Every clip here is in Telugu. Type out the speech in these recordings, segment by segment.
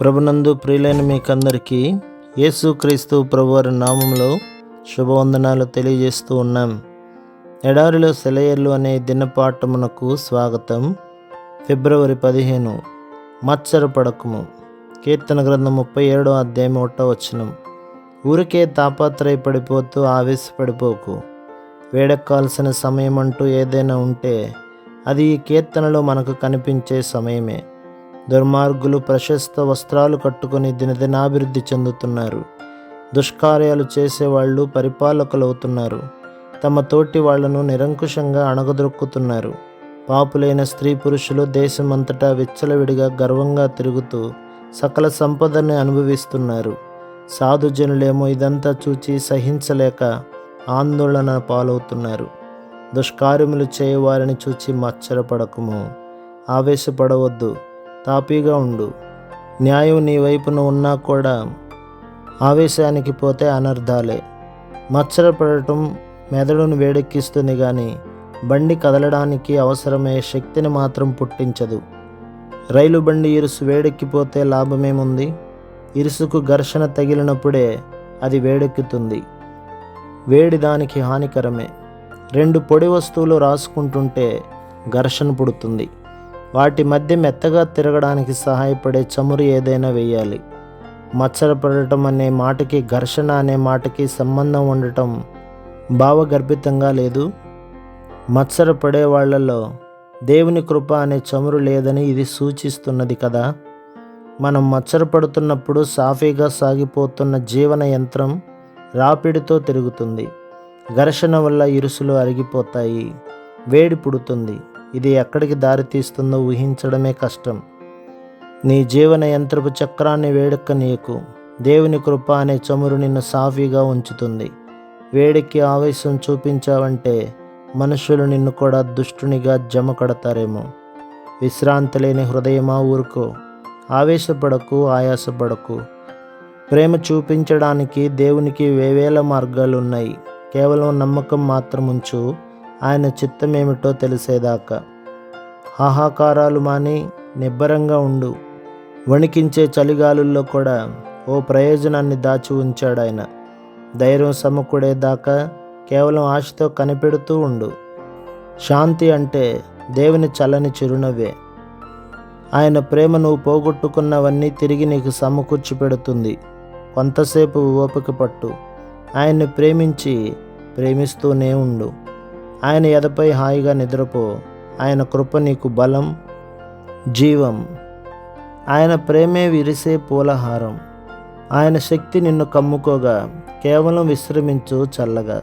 ప్రభునందు ప్రియులైన మీకందరికీ యేసుక్రీస్తు ప్రభువారి నామంలో శుభవందనాలు తెలియజేస్తూ ఉన్నాం. ఎడారిలో సెలయర్లు అనే దినపాఠమునకు స్వాగతం. ఫిబ్రవరి పదిహేను మత్సరపడకము కీర్తన గ్రంథం ముప్పై ఏడో అధ్యాయం ఒకటో వచనం. ఊరికే తాపాత్రయపడిపోతూ ఆవేశపడిపోకు. వేడెక్కాల్సిన సమయం అంటూ ఏదైనా ఉంటే అది ఈ కీర్తనలో మనకు కనిపించే సమయమే. దుర్మార్గులు ప్రశస్త వస్త్రాలు కట్టుకొని దినదినాభివృద్ధి చెందుతున్నారు. దుష్కార్యాలు చేసేవాళ్ళు పరిపాలకులవుతున్నారు. తమ తోటి వాళ్ళను నిరంకుశంగా అణగదొక్కుతున్నారు పాపులైన స్త్రీ పురుషులు దేశమంతటా విచ్చలవిడిగా గర్వంగా తిరుగుతూ సకల సంపదని అనుభవిస్తున్నారు. సాధుజనులేమో ఇదంతా చూచి సహించలేక ఆందోళన పాలవుతున్నారు. దుష్కార్యములు చేయవారిని చూచి మచ్చరపడకము. ఆవేశపడవద్దు. తాపీగా ఉండు. న్యాయం నీ వైపున ఉన్నా కూడా ఆవేశానికి పోతే అనర్థాలే మచ్చరపడటం మెదడును వేడెక్కిస్తుంది కానీ బండి కదలడానికి అవసరమయ్యే శక్తిని మాత్రం పుట్టించదు. రైలు బండి ఇరుసు వేడెక్కిపోతే లాభమేముంది? ఇరుసుకు ఘర్షణ తగిలినప్పుడే అది వేడెక్కుతుంది. వేడి దానికి హానికరమే. రెండు పొడి వస్తువులు రాసుకుంటుంటే ఘర్షణ పుడుతుంది. వాటి మధ్య మెత్తగా తిరగడానికి సహాయపడే చమురు ఏదైనా వేయాలి. మచ్చరపడటం అనే మాటకి ఘర్షణ అనే మాటకి సంబంధం ఉండటం భావగర్భితంగా లేదు. మత్సరపడే వాళ్ళలో దేవుని కృప అనే చమురు లేదని ఇది సూచిస్తున్నది కదా. మనం మచ్చరపడుతున్నప్పుడు సాఫీగా సాగిపోతున్న జీవన యంత్రం రాపిడితో తిరుగుతుంది. ఘర్షణ వల్ల ఇరుసులు అరిగిపోతాయి. వేడి పుడుతుంది. ఇది ఎక్కడికి దారితీస్తుందో ఊహించడమే కష్టం. నీ జీవన యంత్రపు చక్రాన్ని వేడెక్కనీయకు దేవుని కృప అనే చమురు నిన్ను సాఫీగా ఉంచుతుంది. వేడికి ఆవేశం చూపించావంటే మనుషులు నిన్ను కూడా దుష్టునిగా జమ కడతారేమో. విశ్రాంతి లేని హృదయమా ఊరుకో. ఆవేశపడకు ఆయాసపడకు. ప్రేమ చూపించడానికి దేవునికి వేవేల మార్గాలు ఉన్నాయి కేవలం నమ్మకం మాత్రం ఉంచు ఆయన చిత్తమేమిటో తెలిసేదాకా. హాహాకారాలు మాని నిబ్బరంగా ఉండు. వణికించే చలిగాలుల్లో కూడా ఓ ప్రయోజనాన్ని దాచి ఉంచాడు ఆయన. ధైర్యం సమకూడేదాకా కేవలం ఆశతో కనిపెడుతూ ఉండు. శాంతి అంటే దేవుని చల్లని చిరునవ్వే. ఆయన ప్రేమ నువ్వు పోగొట్టుకున్నవన్నీ తిరిగి నీకు సమకూర్చి పెడుతుంది. కొంతసేపు ఓపిక పట్టు. ఆయన్ని ప్రేమించి ప్రేమిస్తూనే ఉండు. ఆయన ఎదపై హాయిగా నిద్రపో. ఆయన కృప నీకు బలం జీవం. ఆయన ప్రేమే విరిసే పూలహారం. ఆయన శక్తి నిన్ను కమ్ముకోగా కేవలం విశ్రమించు చల్లగా.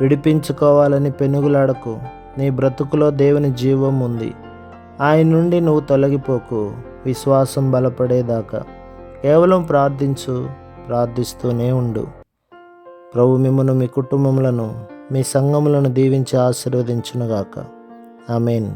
విడిపించుకోవాలని పెనుగులాడకు. నీ బ్రతుకులో దేవుని జీవం ఉంది. ఆయన నుండి నువ్వు తొలగిపోకు. విశ్వాసం బలపడేదాకా. కేవలం ప్రార్థించు ప్రార్థిస్తూనే ఉండు. ప్రభు మిమ్మను మీ కుటుంబములను మీ సంఘములను దీవించి ఆశీర్వదించునుగాక. మీన్